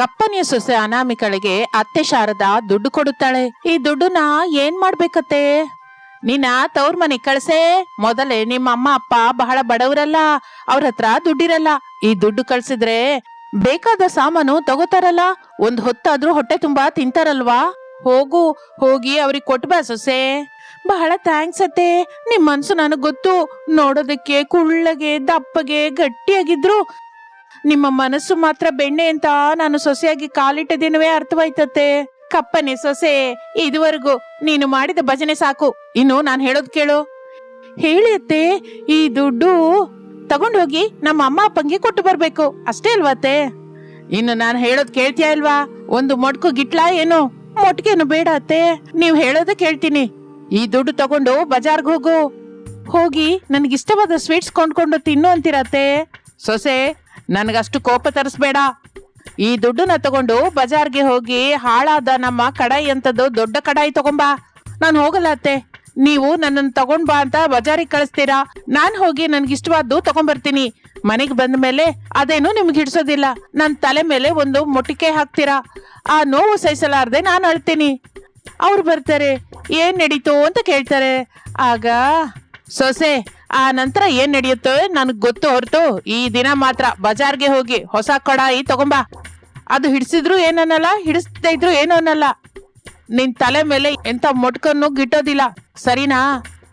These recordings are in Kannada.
ಕಪ್ಪನೆಯ ಸೊಸೆ ಅನಾಮಿಕಳಿಗೆ ಅತ್ತೆ ಶಾರದಾ ದುಡ್ಡು ಕೊಡುತ್ತಾಳೆ. ಈ ದುಡ್ಡನ್ನ ಏನ್ ಮಾಡ್ಬೇಕತ್ತೆ? ನಿನ್ನ ತವ್ರ ಮನೆ ಕಳ್ಸೆ. ಮೊದಲೇ ನಿಮ್ಮ ಅಮ್ಮ, ಅಪ್ಪ ಬಹಳ ಬಡವರಲ್ಲ, ಅವ್ರ ಹತ್ರ ದುಡ್ಡಿರಲ್ಲ. ಈ ದುಡ್ಡು ಕಳ್ಸಿದ್ರೆ ಬೇಕಾದ ಸಾಮಾನು ತಗೋತಾರಲ್ಲ, ಒಂದ್ ಹೊತ್ತಾದ್ರೂ ಹೊಟ್ಟೆ ತುಂಬಾ ತಿಂತಾರಲ್ವಾ? ಹೋಗು, ಹೋಗಿ ಅವ್ರಿಗೆ ಕೊಟ್ಬಾ ಸೊಸೆ. ಬಹಳ ಥ್ಯಾಂಕ್ಸ್ ಅತ್ತೆ. ನಿಮ್ ಮನ್ಸು ನನಗ್ ಗೊತ್ತು. ನೋಡೋದಕ್ಕೆ ಕುಳ್ಳಗೆ, ದಪ್ಪಗೆ, ಗಟ್ಟಿಯಾಗಿದ್ರು ನಿಮ್ಮ ಮನಸ್ಸು ಮಾತ್ರ ಬೆಣ್ಣೆ ಅಂತ ನಾನು ಸೊಸೆಯಾಗಿ ಕಾಲಿಟ್ಟದೇನುವೆ ಅರ್ಥವಾಯ್ತತ್ತೆ? ಕಪ್ಪನೆ ಸೊಸೆ, ಇದುವರೆಗೂ ನೀನು ಮಾಡಿದ ಭಜನೆ ಸಾಕು. ಇನ್ನು ನಾನು ಹೇಳೋದ್ ಕೇಳು. ಹೇಳಿ ಅತ್ತೆ, ಈ ದುಡ್ಡು ತಗೊಂಡೋಗಿ ನಮ್ಮ ಅಮ್ಮ ಅಪ್ಪಂಗೆ ಕೊಟ್ಟು ಬರ್ಬೇಕು. ಅಷ್ಟೇ ಅಲ್ವಾ ಅತ್ತೆ? ಇನ್ನು ನಾನು ಹೇಳೋದ್ ಕೇಳ್ತೀಯಾ ಇಲ್ವಾ? ಒಂದು ಮೊಟ್ಕು ಗಿಟ್ಲಾ ಏನು? ಮೊಟ್ಕೇನು ಬೇಡ ಅತ್ತೆ. ನೀವ್ ಹೇಳೋದ ಕೇಳ್ತೀನಿ. ಈ ದುಡ್ಡು ತಗೊಂಡು ಬಜಾರ್ಗ್ ಹೋಗು. ಹೋಗಿ ನನ್ಗಿಷ್ಟವಾದ ಸ್ವೀಟ್ಸ್ ಕೊಂಡ್ಕೊಂಡು ತಿನ್ನು ಅಂತಿರತ್ತೆ ಸೊಸೆ ನನಗಷ್ಟು ಕೋಪ ತರಿಸ್ಬೇಡ. ಈ ದುಡ್ಡನ್ನ ತಗೊಂಡು ಬಜಾರ್ಗೆ ಹೋಗಿ ಹಾಳಾದ ನಮ್ಮ ಕಡಾಯಿ ಅಂತದ್ದು ದೊಡ್ಡ ಕಡಾಯಿ ತಗೊಂಬಾ. ನಾನು ಹೋಗಲ್ಲ ಅತ್ತೆ. ನೀವು ನನ್ನನ್ನು ತಗೊಂಡ್ ಬಾ ಅಂತ ಬಜಾರಿಗೆ ಕಳಿಸ್ತೀರಾ? ನಾನು ಹೋಗಿ ನನ್ಗಿಷ್ಟವಾದ್ದು ತಗೊಂಡ್ಬರ್ತೀನಿ ಮನೆಗೆ ಬಂದ ಮೇಲೆ ಅದೇನು ನಿಮ್ಗೆ ಹಿಡ್ಸೋದಿಲ್ಲ. ನನ್ನ ತಲೆ ಮೇಲೆ ಒಂದು ಮೊಟ್ಟಿಕೆ ಹಾಕ್ತೀರಾ? ಆ ನೋವು ಸಹಿಸಲಾರ್ದೆ ನಾನು ಅಳ್ತೀನಿ. ಅವ್ರು ಬರ್ತಾರೆ. ಏನ್ ನಡೀತು ಅಂತ ಕೇಳ್ತಾರೆ. ಆಗ ಸೊಸೆ ಆ ನಂತರ ಏನ್ ನಡೆಯುತ್ತೋ ನನಗ್ ಗೊತ್ತು ಹೊರತು ಈ ದಿನ ಮಾತ್ರ ಬಜಾರ್ಗೆ ಹೋಗಿ ಹೊಸ ಕಡಾಯಿ ತಗೊಂಬಾ. ಅದು ಹಿಡಿಸಿದ್ರು ಏನನ್ನಲ್ಲ, ಹಿಡಿಸ್ತಾ ಇದ್ರು ಏನೂ ಅನ್ನಲ್ಲ ನಿನ್ ತಲೆ ಮೇಲೆ ಎಂತ ಮೊಟ್ಕನ್ನು ಗಿಟ್ಟೋದಿಲ್ಲ, ಸರಿನಾ?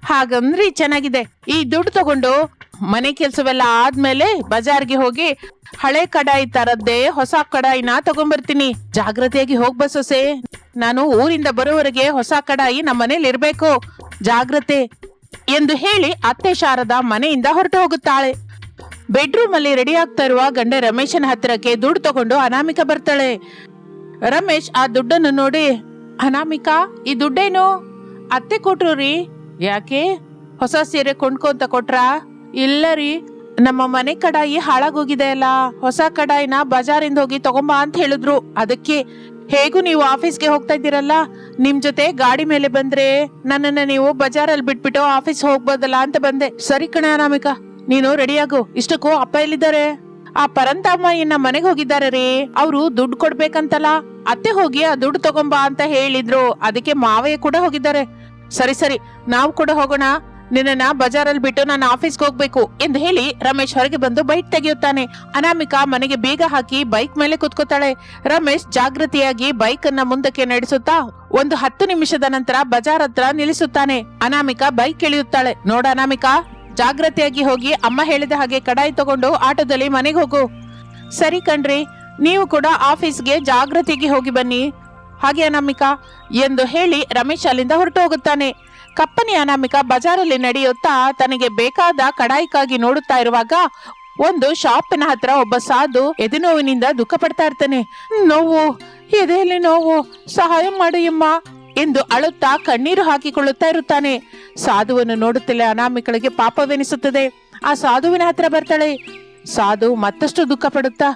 ಹಾಗಂದ್ರಿ ಚೆನ್ನಾಗಿದೆ. ಈ ದುಡ್ಡು ತಗೊಂಡು ಮನೆ ಕೆಲಸವೆಲ್ಲ ಆದ್ಮೇಲೆ ಬಜಾರ್ಗೆ ಹೋಗಿ ಹಳೆ ಕಡಾಯಿ ತರದ್ದೇ ಹೊಸ ಕಡಾಯಿನ ತಗೊಂಡ್ಬರ್ತೀನಿ ಜಾಗ್ರತೆಯಾಗಿ ಹೋಗ್ಬ ಸೊಸೆ. ನಾನು ಊರಿಂದ ಬರೋವರೆಗೆ ಹೊಸ ಕಡಾಯಿ ನಮ್ಮನೇಲಿ ಇರ್ಬೇಕು ಜಾಗ್ರತೆ. ಎಂದು ಹೇಳಿ ಅತ್ತೆ ಶಾರದಾ ಮನೆಯಿಂದ ಹೊರಟು ಹೋಗುತ್ತಾಳೆ. ಬೆಡ್ರೂಮ್ ಅಲ್ಲಿ ರೆಡಿ ಆಗ್ತಾ ಇರುವ ಗಂಡ ರಮೇಶನ ಹತ್ತಿರಕ್ಕೆ ದುಡ್ಡು ತಗೊಂಡು ಅನಾಮಿಕ ಬರ್ತಾಳೆ. ರಮೇಶ್ ಆ ದುಡ್ಡನ್ನು ನೋಡಿ, ಅನಾಮಿಕಾ, ಈ ದುಡ್ಡೇನು? ಅತ್ತೆ ಕೊಟ್ರು ರೀ. ಯಾಕೆ? ಹೊಸ ಸೀರೆ ಕೊಂಡ್ಕೊಂತ ಕೊಟ್ರಾ? ಇಲ್ಲ ರೀ, ನಮ್ಮ ಮನೆ ಕಡಾಯಿ ಹಾಳಾಗೋಗಿದೆ ಅಲ್ಲ. ಹೊಸ ಕಡಾಯಿನ ಬಜಾರಿಂದ ಹೋಗಿ ತಗೊಂಬಾ ಅಂತ ಹೇಳಿದ್ರು. ಅದಕ್ಕೆ ಹೇಗೂ ನೀವು ಆಫೀಸ್ಗೆ ಹೋಗ್ತಾ ಇದ್ದೀರಲ್ಲ? ನಿಮ್ ಜೊತೆ ಗಾಡಿ ಮೇಲೆ ಬಂದ್ರೆ ನನ್ನನ್ನ ನೀವು ಬಜಾರಲ್ಲಿ ಬಿಟ್ಬಿಟ್ಟು ಆಫೀಸ್ ಹೋಗ್ಬೋದಲ್ಲ ಅಂತ ಬಂದೆ. ಸರಿ ಕಣ ಅನಾಮಿಕಾ, ನೀನು ರೆಡಿಯಾಗು ಇಷ್ಟಕ್ಕೂ ಅಪ್ಪ ಎಲ್ಲಿದ್ದಾರೆ? ಆ ಪರಂತಮ್ಮ ಇನ್ನ ಮನೆಗೆ ಹೋಗಿದ್ದಾರೆ ರೀ. ಅವರು ದುಡ್ಡು ಕೊಡ್ಬೇಕಂತಲ್ಲ. ಅತ್ತೆ ಹೋಗಿ ಆ ದುಡ್ಡು ತಗೊಂಬಾ ಅಂತ ಹೇಳಿದ್ರು. ಅದಕ್ಕೆ ಮಾವಯ್ಯ ಕೂಡ ಹೋಗಿದ್ದಾರೆ. ಸರಿ ಸರಿ, ನಾವು ಕೂಡ ಹೋಗೋಣ. ನಿನ್ನನ್ನ ಬಜಾರಲ್ಲಿ ಬಿಟ್ಟು ನಾನು ಆಫೀಸ್ಗೆ ಹೋಗ್ಬೇಕು ಎಂದು ಹೇಳಿ ರಮೇಶ್ ಹೊರಗೆ ಬಂದು ಬೈಕ್ ತೆಗೆಯುತ್ತಾನೆ. ಅನಾಮಿಕಾ ಮನೆಗೆ ಬೀಗ ಹಾಕಿ ಬೈಕ್ ಮೇಲೆ ಕುತ್ಕೋತಾಳೆ. ರಮೇಶ್ ಜಾಗೃತಿಯಾಗಿ ಬೈಕ್ ಅನ್ನ ಮುಂದಕ್ಕೆ ನಡೆಸುತ್ತಾ ಒಂದು ಹತ್ತು ನಿಮಿಷದ ನಂತರ ಬಜಾರ್ ಹತ್ರ ನಿಲ್ಲಿಸುತ್ತಾನೆ. ಅನಾಮಿಕಾ ಬೈಕ್ ಇಳಿಯುತ್ತಾಳೆ. ನೋಡ ಅನಾಮಿಕಾ ಜಾಗ್ರತೆಯಾಗಿ ಹೋಗಿ ಅಮ್ಮ ಹೇಳಿದ ಹಾಗೆ ಕಡಾಯಿ ತಗೊಂಡು ಆಟೋದಲ್ಲಿ ಮನೆಗೆ ಹೋಗು. ಸರಿ ಕಣ್ರಿ, ನೀವು ಕೂಡ ಆಫೀಸ್ಗೆ ಜಾಗೃತಿಗೆ ಹೋಗಿ ಬನ್ನಿ. ಹಾಗೆ ಅನಾಮಿಕಾ, ಎಂದು ಹೇಳಿ ರಮೇಶ್ ಅಲ್ಲಿಂದ ಹೊರಟು ಹೋಗುತ್ತಾನೆ. ಕಪ್ಪನಿ ಅನಾಮಿಕ ಬಜಾರಲ್ಲಿ ನಡೆಯುತ್ತಾ ತನಗೆ ಬೇಕಾದ ಕಡಾಯಿಗಾಗಿ ನೋಡುತ್ತಾ ಇರುವಾಗ ಒಂದು ಶಾಪಿನ ಹತ್ರ ಒಬ್ಬ ಸಾಧು ಎದೆನೋವಿನಿಂದ ದುಃಖ ಪಡ್ತಾ ಇರ್ತಾನೆ. ನೋವು, ಎದೆಯಲ್ಲಿ ನೋವು, ಸಹಾಯ ಮಾಡಿ ಅಮ್ಮ ಎಂದು ಅಳುತ್ತಾ ಕಣ್ಣೀರು ಹಾಕಿಕೊಳ್ಳುತ್ತಾ ಇರುತ್ತಾನೆ. ಸಾಧುವನ್ನು ನೋಡುತ್ತಲೇ ಅನಾಮಿಕಳಿಗೆ ಪಾಪವೆನಿಸುತ್ತದೆ. ಆ ಸಾಧುವಿನ ಹತ್ರ ಬರ್ತಾಳೆ. ಸಾಧು ಮತ್ತಷ್ಟು ದುಃಖ ಪಡುತ್ತಾ,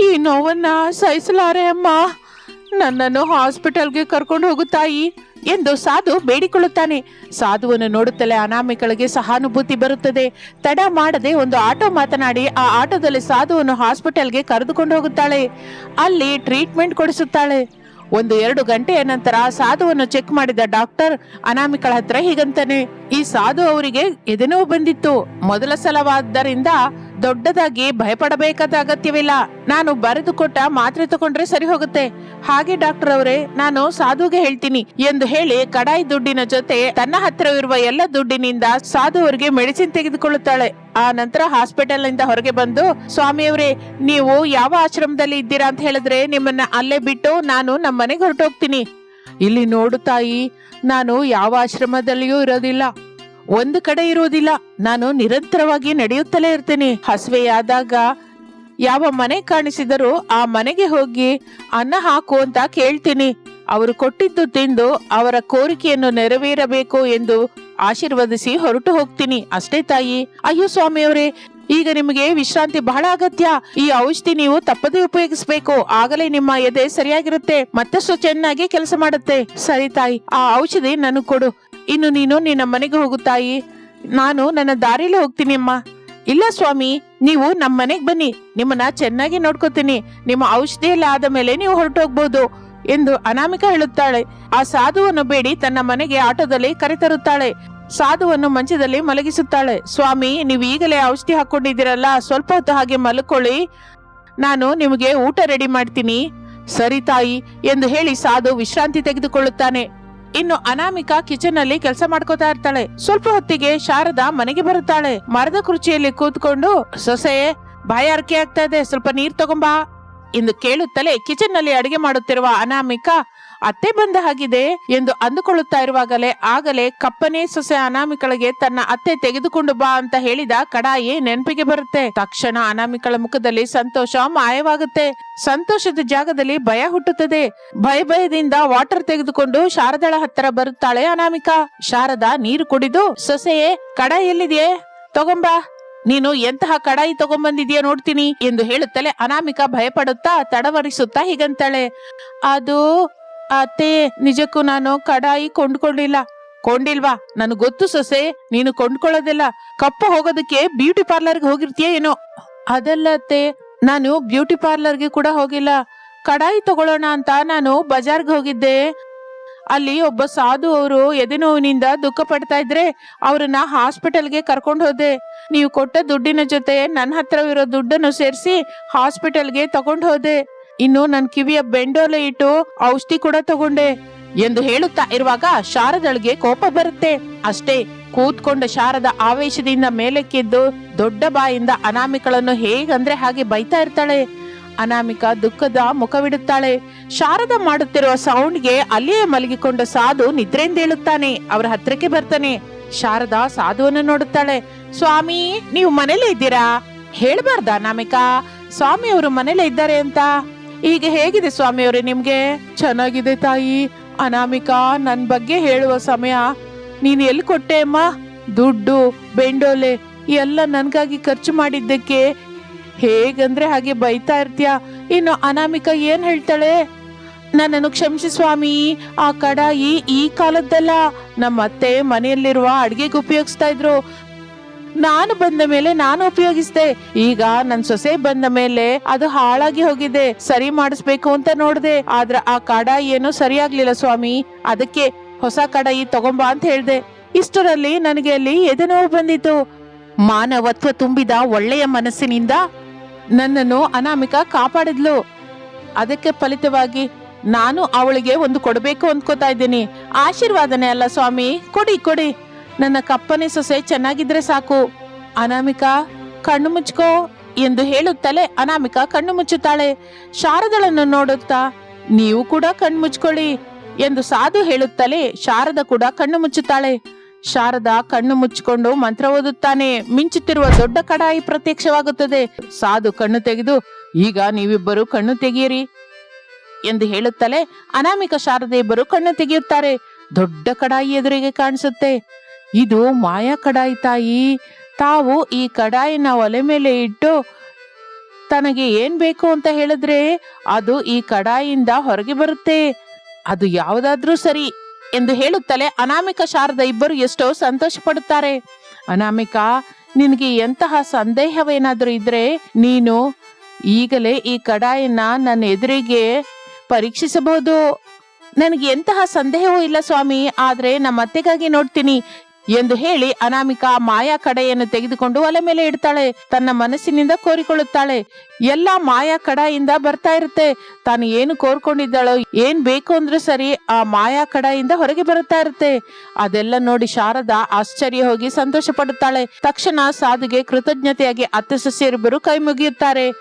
ಈ ನೋವನ್ನ ಸಹಿಸಲಾರೆ ಅಮ್ಮ. ನನ್ನನ್ನು ಹಾಸ್ಪಿಟಲ್ಗೆ ಕರ್ಕೊಂಡು ಹೋಗುತ್ತಾಯಿ ತಾಯಿ. ಎಂದು ಸಾಧು ಬೇಡಿಕೊಳ್ಳುತ್ತಾನೆ. ಸಾಧುವನ್ನು ನೋಡುತ್ತಲೇ ಅನಾಮಿಕಳಿಗೆ ಸಹಾನುಭೂತಿ ಬರುತ್ತದೆ. ತಡ ಮಾಡದೆ ಒಂದು ಆಟೋ ಮಾತನಾಡಿ ಆ ಆಟೋದಲ್ಲಿ ಸಾಧುವನ್ನು ಹಾಸ್ಪಿಟಲ್ಗೆ ಕರೆದುಕೊಂಡು ಹೋಗುತ್ತಾಳೆ. ಅಲ್ಲಿ ಟ್ರೀಟ್ಮೆಂಟ್ ಕೊಡಿಸುತ್ತಾಳೆ. ಒಂದು ಎರಡು ಗಂಟೆಯ ನಂತರ ಸಾಧುವನ್ನು ಚೆಕ್ ಮಾಡಿದ ಡಾಕ್ಟರ್ ಅನಾಮಿಕಳ ಹತ್ರ ಹೀಗಂತಾನೆ, ಈ ಸಾಧು ಅವರಿಗೆ ಎದೆನೋ ಬಂದಿತ್ತು. ಮೊದಲ ಸಲವಾದ್ದರಿಂದ ದೊಡ್ಡದಾಗಿ ಭಯಪಡಬೇಕಾದ ಅಗತ್ಯವಿಲ್ಲ. ನಾನು ಬರೆದುಕೊಟ್ಟ ಮಾತ್ರೆ ತಗೊಂಡ್ರೆ ಸರಿ ಹೋಗುತ್ತೆ. ಹಾಗೆ ಡಾಕ್ಟರ್ ಅವರೇ, ನಾನು ಸಾಧುಗೆ ಹೇಳ್ತೀನಿ ಎಂದು ಹೇಳಿ ಕಡಾಯಿ ದುಡ್ಡಿನ ಜೊತೆ ತನ್ನ ಹತ್ತಿರವಿರುವ ಎಲ್ಲ ದುಡ್ಡಿನಿಂದ ಸಾಧು ಅವರಿಗೆ ಮೆಡಿಸಿನ್ ತೆಗೆದುಕೊಳ್ಳುತ್ತಾಳೆ. ಆ ನಂತರ ಹಾಸ್ಪಿಟಲ್ನಿಂದ ಹೊರಗೆ ಬಂದು, ಸ್ವಾಮಿಯವರೇ, ನೀವು ಯಾವ ಆಶ್ರಮದಲ್ಲಿ ಇದ್ದೀರಾ ಅಂತ ಹೇಳಿದ್ರೆ ನಿಮ್ಮನ್ನ ಅಲ್ಲೇ ಬಿಟ್ಟು ನಾನು ನಮ್ಮ ಮನೆಗೆ ಹೊರಟೋಗ್ತೀನಿ. ಇಲ್ಲಿ ನೋಡು ತಾಯಿ, ನಾನು ಯಾವ ಆಶ್ರಮದಲ್ಲಿಯೂ ಇರೋದಿಲ್ಲ. ಒಂದು ಕಡೆ ಇರುವುದಿಲ್ಲ. ನಾನು ನಿರಂತರವಾಗಿ ನಡೆಯುತ್ತಲೇ ಇರ್ತೇನೆ. ಹಸುವೆಯಾದಾಗ ಯಾವ ಮನೆ ಕಾಣಿಸಿದರೂ ಆ ಮನೆಗೆ ಹೋಗಿ ಅನ್ನ ಹಾಕು ಅಂತ ಕೇಳ್ತೀನಿ. ಅವರು ಕೊಟ್ಟಿದ್ದು ತಿಂದು ಅವರ ಕೋರಿಕೆಯನ್ನು ನೆರವೇರಬೇಕು ಎಂದು ಆಶೀರ್ವದಿಸಿ ಹೊರಟು ಹೋಗ್ತೀನಿ. ಅಷ್ಟೇ ತಾಯಿ. ಅಯ್ಯೋ ಸ್ವಾಮಿಯವರೇ, ಈಗ ನಿಮಗೆ ವಿಶ್ರಾಂತಿ ಬಹಳ ಅಗತ್ಯ. ಈ ಔಷಧಿ ನೀವು ತಪ್ಪದೇ ಉಪಯೋಗಿಸಬೇಕು. ಆಗಲೇ ನಿಮ್ಮ ಎದೆ ಸರಿಯಾಗಿರುತ್ತೆ. ಮತ್ತಷ್ಟು ಚೆನ್ನಾಗಿ ಕೆಲಸ ಮಾಡುತ್ತೆ. ಸರಿ ತಾಯಿ, ಆ ಔಷಧಿ ನನಗೆ ಕೊಡು. ಇನ್ನು ನೀನು ನಿನ್ನ ಮನೆಗೆ ಹೋಗು ತಾಯಿ. ನಾನು ನನ್ನ ದಾರಿಲೇ ಹೋಗ್ತೀನಿ ಅಮ್ಮ. ಇಲ್ಲ ಸ್ವಾಮಿ, ನೀವು ನಮ್ಮ ಮನೆಗೆ ಬನ್ನಿ. ನಿಮ್ಮನ್ನ ಚೆನ್ನಾಗಿ ನೋಡ್ಕೋತೀನಿ. ನಿಮ್ಮ ಔಷಧಿ ಎಲ್ಲ ಆದ ಮೇಲೆ ನೀವು ಹೊರಟೋಗ್ಬೋದು ಎಂದು ಅನಾಮಿಕಾ ಹೇಳುತ್ತಾಳೆ. ಆ ಸಾಧುವನ್ನು ಬೇಡಿ, ತನ್ನ ಮನೆಗೆ ಆಟೋದಲ್ಲಿ ಕರೆತರುತ್ತಾಳೆ. ಸಾಧುವನ್ನು ಮಂಚದಲ್ಲಿ ಮಲಗಿಸುತ್ತಾಳೆ. ಸ್ವಾಮಿ, ನೀವು ಈಗಲೇ ಔಷಧಿ ಹಾಕೊಂಡಿದ್ದೀರಲ್ಲ ಸ್ವಲ್ಪ ಹೊತ್ತು ಹಾಗೆ ಮಲ್ಕೊಳ್ಳಿ. ನಾನು ನಿಮಗೆ ಊಟ ರೆಡಿ ಮಾಡ್ತೀನಿ. ಸರಿ ತಾಯಿ ಎಂದು ಹೇಳಿ ಸಾಧು ವಿಶ್ರಾಂತಿ ತೆಗೆದುಕೊಳ್ಳುತ್ತಾನೆ. ಇನ್ನು ಅನಾಮಿಕಾ ಕಿಚನ್ ಅಲ್ಲಿ ಕೆಲಸ ಮಾಡ್ಕೋತಾ ಇರ್ತಾಳೆ. ಸ್ವಲ್ಪ ಹೊತ್ತಿಗೆ ಶಾರದಾ ಮನೆಗೆ ಬರುತ್ತಾಳೆ. ಮರದ ಕುರ್ಚಿಯಲ್ಲಿ ಕೂತ್ಕೊಂಡು ಸೊಸೆ ಬಾಯಾರಿಕೆ ಆಗ್ತಾ ಇದೆ. ಸ್ವಲ್ಪ ನೀರ್ ತಗೊಂಬಾ. ಎಂದು ಕೇಳುತ್ತಲೇ ಕಿಚನ್ನಲ್ಲಿ ಅಡಿಗೆ ಮಾಡುತ್ತಿರುವ ಅನಾಮಿಕಾ ಅತ್ತೆ ಬಂದ ಹಾಗಿದೆ ಎಂದು ಅಂದುಕೊಳ್ಳುತ್ತಾ ಇರುವಾಗಲೇ ಆಗಲೇ ಕಪ್ಪನೆ ಸೊಸೆ ಅನಾಮಿಕಳಿಗೆ ತನ್ನ ಅತ್ತೆ ತೆಗೆದುಕೊಂಡು ಬಾ ಅಂತ ಹೇಳಿದ ಕಡಾಯಿ ನೆನಪಿಗೆ ಬರುತ್ತೆ. ತಕ್ಷಣ ಅನಾಮಿಕಳ ಮುಖದಲ್ಲಿ ಸಂತೋಷ ಮಾಯವಾಗುತ್ತೆ. ಸಂತೋಷದ ಜಾಗದಲ್ಲಿ ಭಯ ಹುಟ್ಟುತ್ತದೆ. ಭಯ ಭಯದಿಂದ ವಾಟರ್ ತೆಗೆದುಕೊಂಡು ಶಾರದಳ ಹತ್ತಿರ ಬರುತ್ತಾಳೆ ಅನಾಮಿಕಾ. ಶಾರದಾ, ನೀರು ಕುಡಿದು, ಸೊಸೆಯೇ, ಕಡಾಯಿ ಎಲ್ಲಿದೆಯೇ? ತಗೊಂಬಾ. ನೀನು ಎಂತಹ ಕಡಾಯಿ ತಗೊಂಬಂದಿದ್ಯಾ ನೋಡ್ತೀನಿ ಎಂದು ಹೇಳುತ್ತಲೇ ಅನಾಮಿಕಾ ಭಯಪಡುತ್ತಾ ತಡವರಿಸುತ್ತಾ ಹೀಗಂತಾಳೆ. ಅದು ಅತ್ತೆ, ನಿಜಕ್ಕೂ ನಾನು ಕಡಾಯಿ ಕೊಂಡ್ಕೊಂಡಿಲ್ಲ. ಕೊಂಡಿಲ್ವಾ? ನನಗೆ ಗೊತ್ತು ಸೊಸೆ, ನೀನು ಕೊಂಡ್ಕೊಳ್ಳೋದಿಲ್ಲ. ಕಪ್ಪು ಹೋಗೋದಕ್ಕೆ ಬ್ಯೂಟಿ ಪಾರ್ಲರ್ಗೆ ಹೋಗಿರ್ತೀಯ ಏನೋ? ಅದಲ್ಲ ಅತ್ತೆ, ನಾನು ಬ್ಯೂಟಿ ಪಾರ್ಲರ್ಗೆ ಕೂಡ ಹೋಗಿಲ್ಲ. ಕಡಾಯಿ ತಗೊಳ್ಳೋಣ ಅಂತ ನಾನು ಬಜಾರ್ಗೆ ಹೋಗಿದ್ದೆ. ಅಲ್ಲಿ ಒಬ್ಬ ಸಾಧು ಅವರು ಎದೆನೋವಿನಿಂದ ದುಃಖ ಪಡ್ತಾ ಇದ್ರೆ ಅವ್ರನ್ನ ಹಾಸ್ಪಿಟಲ್ಗೆ ಕರ್ಕೊಂಡು ಹೋದೆ. ನೀವು ಕೊಟ್ಟ ದುಡ್ಡಿನ ಜೊತೆ ನನ್ನ ಹತ್ರವಿರೋ ದುಡ್ಡನ್ನು ಸೇರಿಸಿ ಹಾಸ್ಪಿಟಲ್ಗೆ ತಗೊಂಡು ಹೋದೆ. ಇನ್ನು ನನ್ ಕಿವಿಯ ಬೆಂಡೋಲೆ ಇಟ್ಟು ಔಷಧಿ ಕೂಡ ತಗೊಂಡೆ ಎಂದು ಹೇಳುತ್ತಾ ಇರುವಾಗ ಶಾರದಳಿಗೆ ಕೋಪ ಬರುತ್ತೆ. ಅಷ್ಟೇ ಕೂತ್ಕೊಂಡ ಶಾರದ ಆವೇಶದಿಂದ ಮೇಲಕ್ಕೆದ್ದು ದೊಡ್ಡ ಬಾಯಿಂದ ಅನಾಮಿಕಳನ್ನು ಹೇಗಂದ್ರೆ ಹಾಗೆ ಬೈತಾ ಇರ್ತಾಳೆ. ಅನಾಮಿಕ ದುಃಖದ ಮುಖವಿಡುತ್ತಾಳೆ. ಶಾರದ ಮಾಡುತ್ತಿರುವ ಸೌಂಡ್ಗೆ ಅಲ್ಲಿಯೇ ಮಲಗಿಕೊಂಡ ಸಾಧು ನಿದ್ರೆಯಿಂದ ಹೇಳುತ್ತಾನೆ ಅವರ ಹತ್ರಕ್ಕೆ ಬರ್ತಾನೆ. ಶಾರದಾ ಸಾಧುವನ್ನು ನೋಡುತ್ತಾಳೆ. ಸ್ವಾಮಿ, ನೀವು ಮನೇಲೇ ಇದ್ದೀರಾ? ಹೇಳ್ಬಾರ್ದ ಅನಾಮಿಕಾ. ಸ್ವಾಮಿ ಅವರು ಮನೇಲೇ ಇದ್ದಾರೆ ಅಂತ. ಈಗ ಹೇಗಿದೆ ಸ್ವಾಮಿ ಅವರೇ ನಿಮ್ಗೆ? ಚೆನ್ನಾಗಿದೆ ತಾಯಿ. ಅನಾಮಿಕಾ, ನನ್ ಬಗ್ಗೆ ಹೇಳುವ ಸಮಯ. ನೀನ್ ಎಲ್ಲಿ ಕೊಟ್ಟೆ ಅಮ್ಮ? ದುಡ್ಡು, ಬೆಂಡೋಲೆ, ಎಲ್ಲ ನನ್ಗಾಗಿ ಖರ್ಚು ಮಾಡಿದ್ದಕ್ಕೆ. ಹೇಗಂದ್ರೆ ಹಾಗೆ ಬೈತಾ ಇರ್ತೀಯ. ಇನ್ನು ಅನಾಮಿಕಾ ಏನ್ ಹೇಳ್ತಾಳೆ? ನನ್ನನ್ನು ಕ್ಷಮಿಸಿ ಸ್ವಾಮಿ. ಆ ಕಡಾಯಿ ಈ ಕಾಲದ್ದಲ್ಲ. ನಮ್ಮ ಅತ್ತೆ ಮನೆಯಲ್ಲಿರುವ ಅಡ್ಗೆಗೆ ಉಪಯೋಗಿಸ್ತಾ ಇದ್ರು. ನಾನು ಬಂದ ಮೇಲೆ ನಾನು ಉಪಯೋಗಿಸಿದೆ. ಈಗ ನನ್ ಸೊಸೆ ಬಂದ ಮೇಲೆ ಅದು ಹಾಳಾಗಿ ಹೋಗಿದೆ. ಸರಿ ಮಾಡಿಸ್ಬೇಕು ಅಂತ ನೋಡಿದೆ. ಆದ್ರ ಆ ಕಡಾಯಿ ಏನೋ ಸರಿಯಾಗ್ಲಿಲ್ಲ ಸ್ವಾಮಿ. ಅದಕ್ಕೆ ಹೊಸ ಕಡಾಯಿ ತಗೊಂಬಾ ಅಂತ ಹೇಳ್ದೆ. ಇಷ್ಟರಲ್ಲಿ ನನಗೆ ಅಲ್ಲಿ ಎದೆನೋವು ಬಂದಿತ್ತು. ಮಾನವತ್ವ ತುಂಬಿದ ಒಳ್ಳೆಯ ಮನಸ್ಸಿನಿಂದ ನನ್ನನ್ನು ಅನಾಮಿಕ ಕಾಪಾಡಿದ್ಲು. ಅದಕ್ಕೆ ಫಲಿತವಾಗಿ ನಾನು ಅವಳಿಗೆ ಒಂದು ಕೊಡಬೇಕು ಅಂದ್ಕೋತಾ ಇದ್ದೀನಿ. ಆಶೀರ್ವಾದನೆ ಅಲ್ಲ ಸ್ವಾಮಿ. ಕೊಡಿ ಕೊಡಿ. ನನ್ನ ಕಪ್ಪನೆ ಸೊಸೆ ಚೆನ್ನಾಗಿದ್ರೆ ಸಾಕು. ಅನಾಮಿಕಾ, ಕಣ್ಣು ಮುಚ್ಕೋ ಎಂದು ಹೇಳುತ್ತಲೇ ಅನಾಮಿಕಾ ಕಣ್ಣು ಮುಚ್ಚುತ್ತಾಳೆ. ಶಾರದಳನ್ನು ನೋಡುತ್ತಾ, ನೀವು ಕೂಡ ಕಣ್ಣು ಮುಚ್ಕೊಳ್ಳಿ ಎಂದು ಸಾಧು ಹೇಳುತ್ತಲೇ ಶಾರದ ಕೂಡ ಕಣ್ಣು ಮುಚ್ಚುತ್ತಾಳೆ. ಶಾರದ ಕಣ್ಣು ಮುಚ್ಚಿಕೊಂಡು ಮಂತ್ರ ಓದುತ್ತಾನೆ. ಮಿಂಚುತ್ತಿರುವ ದೊಡ್ಡ ಕಡಾಯಿ ಪ್ರತ್ಯಕ್ಷವಾಗುತ್ತದೆ. ಸಾಧು ಕಣ್ಣು ತೆಗೆದು, ಈಗ ನೀವಿಬ್ಬರು ಕಣ್ಣು ತೆಗೆಯಿರಿ ಎಂದು ಹೇಳುತ್ತಲೇ ಅನಾಮಿಕ ಶಾರದೆ ಇಬ್ಬರು ಕಣ್ಣು ತೆಗೆಯುತ್ತಾರೆ. ದೊಡ್ಡ ಕಡಾಯಿ ಎದುರಿಗೆ ಕಾಣಿಸುತ್ತೆ. ಇದು ಮಾಯಾ ಕಡಾಯಿ ತಾಯಿ. ತಾವು ಈ ಕಡಾಯಿನ ಒಲೆ ಮೇಲೆ ಇಟ್ಟು ತನಗೆ ಏನ್ ಬೇಕು ಅಂತ ಹೇಳಿದ್ರೆ ಅದು ಈ ಕಡಾಯಿಯಿಂದ ಹೊರಗೆ ಬರುತ್ತೆ. ಅದು ಯಾವುದಾದ್ರೂ ಸರಿ ಎಂದು ಹೇಳುತ್ತಲೇ ಅನಾಮಿಕ ಶಾರದ ಇಬ್ಬರು ಎಷ್ಟೋ ಸಂತೋಷ ಪಡುತ್ತಾರೆ ಅನಾಮಿಕ, ನಿನಗೆ ಎಂತಹ ಸಂದೇಹವೇನಾದ್ರೂ ಇದ್ರೆ ನೀನು ಈಗಲೇ ಈ ಕಡಾಯಿನ ನನ್ನ ಎದುರಿಗೆ ಪರೀಕ್ಷಿಸಬಹುದು. ನನಗೆ ಎಂತಹ ಸಂದೇಹವೂ ಇಲ್ಲ ಸ್ವಾಮಿ, ಆದ್ರೆ ನಮ್ಮ ಅತ್ತೆಗಾಗಿ ನೋಡ್ತೀನಿ. ಎಂದು ಹೇಳಿ ಅನಾಮಿಕಾ ಮಾಯಾ ಕಡೆಯನ್ನು ತೆಗೆದುಕೊಂಡು ಒಲೆ ಮೇಲೆ ಇಡ್ತಾಳೆ. ತನ್ನ ಮನಸ್ಸಿನಿಂದ ಕೋರಿಕೊಳ್ಳುತ್ತಾಳೆ. ಎಲ್ಲ ಮಾಯಾ ಕಡಾಯಿಂದ ಬರ್ತಾ ಇರುತ್ತೆ. ತಾನು ಏನು ಕೋರ್ಕೊಂಡಿದ್ದಾಳೋ, ಏನ್ ಬೇಕು ಅಂದ್ರೂ ಸರಿ ಆ ಮಾಯಾ ಕಡಾಯಿಂದ ಹೊರಗೆ ಬರುತ್ತಾ ಇರುತ್ತೆ. ಅದೆಲ್ಲ ನೋಡಿ ಶಾರದಾ ಆಶ್ಚರ್ಯ ಹೋಗಿ ಸಂತೋಷ ಪಡುತ್ತಾಳೆ ತಕ್ಷಣ ಸಾಧುಗೆ ಕೃತಜ್ಞತೆಯಾಗಿ ಅತ್ತೆ ಸೊಸೆಯರಿಬ್ಬರು ಕೈ ಮುಗಿಯುತ್ತಾರೆ.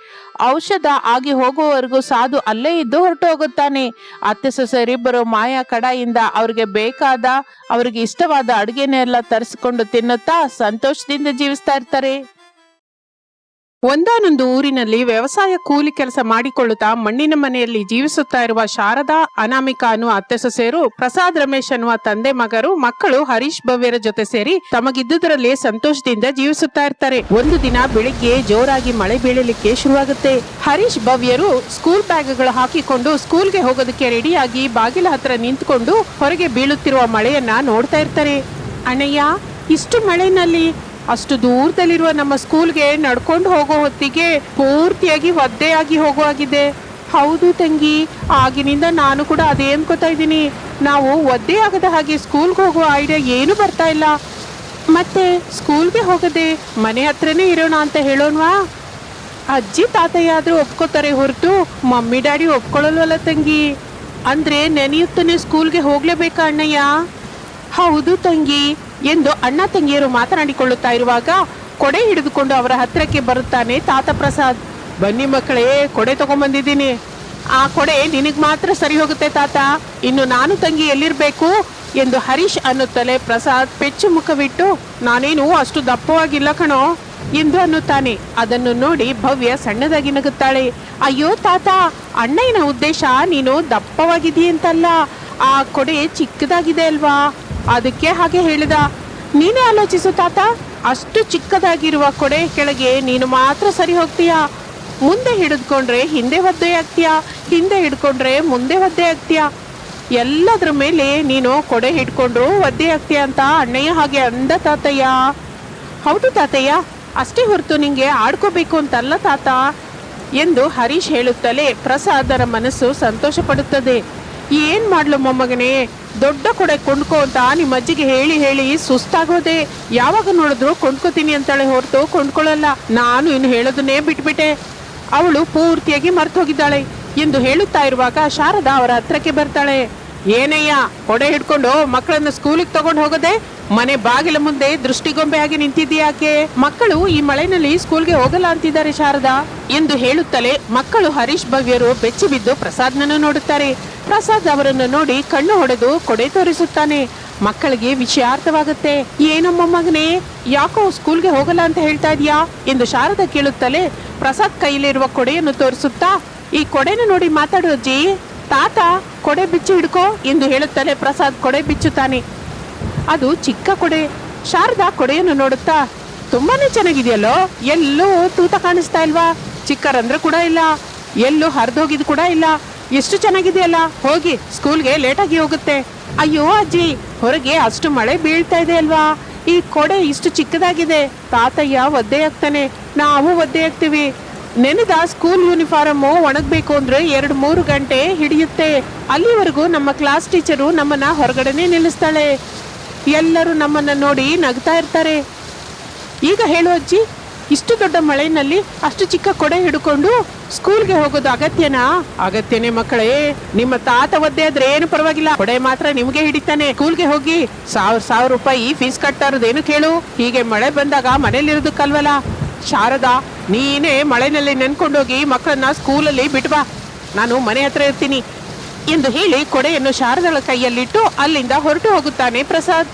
ಔಷಧ ಆಗಿ ಹೋಗುವವರೆಗೂ ಸಾಧು ಅಲ್ಲೇ ಇದ್ದು ಹೊರಟು ಹೋಗುತ್ತಾನೆ. ಅತ್ತೆ ಸೊಸೆಯರಿಬ್ಬರು ಮಾಯಾ ಕಡಾಯಿಂದ ಅವ್ರಿಗೆ ಬೇಕಾದ, ಅವ್ರಿಗೆ ಇಷ್ಟವಾದ ಅಡುಗೆನೆಲ್ಲ ತರಿಸಿಕೊಂಡು ತಿನ್ನುತ್ತಾ ಸಂತೋಷದಿಂದ ಜೀವಿಸ್ತಾ ಇರ್ತಾರೆ. ಒಂದಾನೊಂದು ಊರಿನಲ್ಲಿ ವ್ಯವಸಾಯ ಕೂಲಿ ಕೆಲಸ ಮಾಡಿಕೊಳ್ಳುತ್ತಾ ಮಣ್ಣಿನ ಮನೆಯಲ್ಲಿ ಜೀವಿಸುತ್ತಾ ಇರುವ ಶಾರದಾ, ಅನಾಮಿಕಾ ಅನ್ನುವ ಅತ್ತೆ ಸೊಸೆಯರು ಪ್ರಸಾದ್ ರಮೇಶ್ ಅನ್ನುವ ತಂದೆ ಮಗರು, ಮಕ್ಕಳು ಹರೀಶ್ ಭವ್ಯರ ಜೊತೆ ಸೇರಿ ತಮಗಿದ್ದುದರಲ್ಲಿ ಸಂತೋಷದಿಂದ ಜೀವಿಸುತ್ತಾ ಇರ್ತಾರೆ. ಒಂದು ದಿನ ಬೆಳಿಗ್ಗೆ ಜೋರಾಗಿ ಮಳೆ ಬೀಳಲಿಕ್ಕೆ ಶುರುವಾಗುತ್ತೆ. ಹರೀಶ್ ಭವ್ಯರು ಸ್ಕೂಲ್ ಬ್ಯಾಗ್ಗಳು ಹಾಕಿಕೊಂಡು ಸ್ಕೂಲ್ಗೆ ಹೋಗೋದಕ್ಕೆ ರೆಡಿಯಾಗಿ ಬಾಗಿಲ ಹತ್ರ ನಿಂತ್ಕೊಂಡು ಹೊರಗೆ ಬೀಳುತ್ತಿರುವ ಮಳೆಯನ್ನ ನೋಡ್ತಾ ಇರ್ತಾರೆ. ಅಣ್ಣಯ್ಯ, ಇಷ್ಟು ಮಳೆನಲ್ಲಿ ಅಷ್ಟು ದೂರದಲ್ಲಿರುವ ನಮ್ಮ ಸ್ಕೂಲ್ಗೆ ನಡ್ಕೊಂಡು ಹೋಗೋ ಹೊತ್ತಿಗೆ ಪೂರ್ತಿಯಾಗಿ ಒದ್ದೆಯಾಗಿ ಹೋಗುವಾಗಿದೆ ಹೌದು ತಂಗಿ, ಆಗಿನಿಂದ ನಾನು ಕೂಡ ಅದೇ ಅನ್ಕೋತಾ ಇದ್ದೀನಿ. ನಾವು ಒದ್ದೆ ಆಗದ ಹಾಗೆ ಸ್ಕೂಲ್ಗೆ ಹೋಗೋ ಐಡಿಯಾ ಏನು ಬರ್ತಾ ಇಲ್ಲ. ಮತ್ತೆ ಸ್ಕೂಲ್ಗೆ ಹೋಗದೆ ಮನೆ ಹತ್ರನೇ ಇರೋಣ ಅಂತ ಹೇಳೋಣವಾ? ಅಜ್ಜಿ, ತಾತಯ್ಯ ಆದ್ರೂ ಒಪ್ಕೋತಾರೆ ಹೊರತು ಮಮ್ಮಿ, ಡ್ಯಾಡಿ ಒಪ್ಕೊಳ್ಳಲ್ವಲ್ಲ ತಂಗಿ? ಅಂದ್ರೆ ನೆನೆಯುತ್ತಾನೆ ಸ್ಕೂಲ್ಗೆ ಹೋಗ್ಲೇಬೇಕಾ ಅಣ್ಣಯ್ಯ? ಹೌದು ತಂಗಿ. ಎಂದು ಅಣ್ಣ ತಂಗಿಯರು ಮಾತನಾಡಿಕೊಳ್ಳುತ್ತಾ ಇರುವಾಗ ಕೊಡೆ ಹಿಡಿದುಕೊಂಡು ಅವರ ಹತ್ತಿರಕ್ಕೆ ಬರುತ್ತಾನೆ ತಾತ ಪ್ರಸಾದ್. ಬನ್ನಿ ಮಕ್ಕಳೇ, ಕೊಡೆ ತಗೊಂಡ್ಬಂದಿದ್ದೀನಿ ಆ ಕೊಡೆ ನಿನಗ್ ಮಾತ್ರ ಸರಿ ಹೋಗುತ್ತೆ ತಾತ. ಇನ್ನು ನಾನು ತಂಗಿ ಎಲ್ಲಿರ್ಬೇಕು? ಎಂದು ಹರೀಶ್ ಅನ್ನುತ್ತಲೇ ಪ್ರಸಾದ್ ಪೆಚ್ಚು ಮುಖವಿಟ್ಟು, ನಾನೇನು ಅಷ್ಟು ದಪ್ಪವಾಗಿಲ್ಲ ಕಣೋ, ಎಂದು ಅನ್ನುತ್ತಾನೆ. ಅದನ್ನು ನೋಡಿ ಭವ್ಯ ಸಣ್ಣದಾಗಿ ನಗುತ್ತಾಳೆ. ಅಯ್ಯೋ ತಾತ ಅಣ್ಣಯ್ಯನ ಉದ್ದೇಶ ನೀನು ದಪ್ಪವಾಗಿದೆಯಂತಲ್ಲ ಆ ಕೊಡೆ ಚಿಕ್ಕದಾಗಿದೆ ಅಲ್ವಾ? ಅದಕ್ಕೆ ಹಾಗೆ ಹೇಳಿದ, ನೀನೇ ಆಲೋಚಿಸು ತಾತ, ಅಷ್ಟು ಚಿಕ್ಕದಾಗಿರುವ ಕೊಡೆ ಕೆಳಗೆ ನೀನು ಮಾತ್ರ ಸರಿ ಹೋಗ್ತೀಯಾ? ಮುಂದೆ ಹಿಡಿದುಕೊಂಡ್ರೆ ಹಿಂದೆ ಒದ್ದೆ ಆಗ್ತೀಯ? ಹಿಂದೆ ಹಿಡ್ಕೊಂಡ್ರೆ ಮುಂದೆ ಒದ್ದೆ ಆಗ್ತೀಯಾ? ಎಲ್ಲದ್ರ ಮೇಲೆ ನೀನು ಕೊಡೆ ಹಿಡ್ಕೊಂಡ್ರು ಒದ್ದೆ ಆಗ್ತೀಯ ಅಂತ ಅಣ್ಣಯ್ಯ ಹಾಗೆ ಅಂದ ತಾತಯ್ಯ. ಹೌದು ತಾತಯ್ಯ, ಅಷ್ಟೇ ಹೊರತು ನಿಂಗೆ ಆಡ್ಕೋಬೇಕು ಅಂತಲ್ಲ ತಾತ? ಎಂದು ಹರೀಶ್ ಹೇಳುತ್ತಲೇ ಪ್ರಸಾದರ ಮನಸ್ಸು ಸಂತೋಷ ಪಡುತ್ತದೆ ಏನ್ ಮಾಡ್ಲು ಮೊಮ್ಮಗನೇ? ದೊಡ್ಡ ಕೊಡೆ ಕೊಂಡ್ಕೋ ಅಂತ ನಿಮ್ಮ ಅಜ್ಜಿಗೆ ಹೇಳಿ ಹೇಳಿ ಸುಸ್ತಾಗೋದೆ. ಯಾವಾಗ ನೋಡಿದ್ರು ಕೊಂಡ್ಕೋತೀನಿ ಅಂತಾಳೆ ಹೊರತು ಕೊಂಡ್ಕೊಳ್ಳಲ್ಲ ನಾನು ಇನ್ನು ಹೇಳೋದನ್ನೇ ಬಿಟ್ಬಿಟ್ಟೆ. ಅವಳು ಪೂರ್ತಿಯಾಗಿ ಮರ್ತು ಹೋಗಿದ್ದಾಳೆ ಎಂದು ಹೇಳುತ್ತಾ ಇರುವಾಗ ಶಾರದಾ ಅವರ ಹತ್ರಕ್ಕೆ ಬರ್ತಾಳೆ. ಏನಯ್ಯ ಕೊಡೆ ಹಿಡ್ಕೊಂಡು ಮಕ್ಕಳನ್ನ ಸ್ಕೂಲಿಗೆ ತಗೊಂಡು ಹೋಗದೆ? ಮನೆ ಬಾಗಿಲ ಮುಂದೆ ದೃಷ್ಟಿಗೊಂಬೆ ಆಗಿ ನಿಂತಿದ್ದೀಯಾಕೆ ಮಕ್ಕಳು ಈ ಮಳೆನಲ್ಲಿ ಸ್ಕೂಲ್ಗೆ ಹೋಗಲ್ಲ ಅಂತಿದ್ದಾರೆ ಶಾರದಾ. ಎಂದು ಹೇಳುತ್ತಲೇ ಮಕ್ಕಳು ಹರೀಶ್ ಭವ್ಯರು ಬೆಚ್ಚಿ ಬಿದ್ದು ಪ್ರಸಾದ್ನನ್ನು ನೋಡುತ್ತಾರೆ. ಪ್ರಸಾದ್ ಅವರನ್ನು ನೋಡಿ ಕಣ್ಣು ಹೊಡೆದು ಕೊಡೆ ತೋರಿಸುತ್ತಾನೆ. ಮಕ್ಕಳಿಗೆ ವಿಷಯ ಅರ್ಥವಾಗುತ್ತೆ. ಏನಮ್ಮ ಮಗನೇ, ಯಾಕೋ ಸ್ಕೂಲ್ಗೆ ಹೋಗಲ್ಲ ಅಂತ ಹೇಳ್ತಾ ಇದೀಯಾ? ಎಂದು ಶಾರದ ಕೇಳುತ್ತಲೇ ಪ್ರಸಾದ್ ಕೈಯಲ್ಲಿರುವ ಕೊಡೆಯನ್ನು ತೋರಿಸುತ್ತಾ, ಈ ಕೊಡೆನ ನೋಡಿ ಮಾತಾಡು ತಾತ, ಕೊಡೆ ಬಿಚ್ಚಿ ಹಿಡ್ಕೋ ಎಂದು ಹೇಳುತ್ತಲೇ ಪ್ರಸಾದ್ ಕೊಡೆ ಬಿಚ್ಚುತ್ತಾನೆ. ಅದು ಚಿಕ್ಕ ಕೊಡೆ. ಶಾರದಾ ಕೊಡೆಯನ್ನು ನೋಡುತ್ತಾ, ತುಂಬಾನೇ ಚೆನ್ನಾಗಿದೆಯಲ್ಲೋ? ಎಲ್ಲೂ ತೂತ ಕಾಣಿಸ್ತಾ ಇಲ್ವಾ? ಚಿಕ್ಕ ರಂಧ್ರ ಕೂಡ ಇಲ್ಲ. ಎಲ್ಲೂ ಹರಿದೋಗಿದ್ ಕೂಡ ಇಲ್ಲ. ಎಷ್ಟು ಚೆನ್ನಾಗಿದೆಯಲ್ಲ? ಹೋಗಿ ಸ್ಕೂಲ್ಗೆ ಲೇಟಾಗಿ ಹೋಗುತ್ತೆ. ಅಯ್ಯೋ ಅಜ್ಜಿ, ಹೊರಗೆ ಅಷ್ಟು ಮಳೆ ಬೀಳ್ತಾ ಇದೆ ಅಲ್ವಾ? ಈ ಕೊಡೆ ಇಷ್ಟು ಚಿಕ್ಕದಾಗಿದೆ. ತಾತಯ್ಯ ಒದ್ದೆ ಆಗ್ತಾನೆ. ನಾವು ಒದ್ದೆ ಆಗ್ತೀವಿ. ನೆನೆದ ಸ್ಕೂಲ್ ಯೂನಿಫಾರ್ಮ್ ಒಣಗಬೇಕು ಅಂದ್ರೆ ಎರಡು ಮೂರು ಗಂಟೆ ಹಿಡಿಯುತ್ತೆ. ಅಲ್ಲಿವರೆಗೂ ನಮ್ಮ ಕ್ಲಾಸ್ ಟೀಚರು ನಮ್ಮನ್ನ ಹೊರಗಡೆನೇ ನಿಲ್ಲಿಸ್ತಾಳೆ. ಎಲ್ಲರೂ ನಮ್ಮನ್ನ ನೋಡಿ ನಗ್ತಾ ಇರ್ತಾರೆ. ಈಗ ಹೇಳು ಅಜ್ಜಿ, ಇಷ್ಟು ದೊಡ್ಡ ಮಳೆಯಲ್ಲಿ ಅಷ್ಟು ಚಿಕ್ಕ ಕೊಡೆ ಹಿಡ್ಕೊಂಡು ಸ್ಕೂಲ್ಗೆ ಹೋಗೋದು ಅಗತ್ಯನಾ? ಅಗತ್ಯನೇ ಮಕ್ಕಳೇ, ನಿಮ್ಮ ತಾತ ಒದ್ದೆ ಆದ್ರೆ ಏನು ಪರವಾಗಿಲ್ಲ. ಕೊಡೆ ಮಾತ್ರ ನಿಮ್ಗೆ ಹಿಡಿತಾನೆ. ಸ್ಕೂಲ್ಗೆ ಹೋಗಿ ಸಾವಿರ ಸಾವಿರ ರೂಪಾಯಿ ಫೀಸ್ ಕಟ್ತಾ ಇರೋದೇನು ಕೇಳು. ಹೀಗೆ ಮಳೆ ಬಂದಾಗ ಮನೇಲಿರೋದಕ್ಕಲ್ವಲ್ಲ ಶಾರದಾ ನೀನೇ ಮಳೆನಲ್ಲಿ ನೆನ್ಕೊಂಡೋಗಿ ಮಕ್ಕಳನ್ನ ಸ್ಕೂಲಲ್ಲಿ ಬಿಟ್ಬಾ ನಾನು ಮನೆ ಹತ್ರ ಇರ್ತೀನಿ. ಎಂದು ಹೇಳಿ ಕೊಡೆಯನ್ನು ಶಾರದಳ ಕೈಯಲ್ಲಿಟ್ಟು ಅಲ್ಲಿಂದ ಹೊರಟು ಹೋಗುತ್ತಾನೆ ಪ್ರಸಾದ್.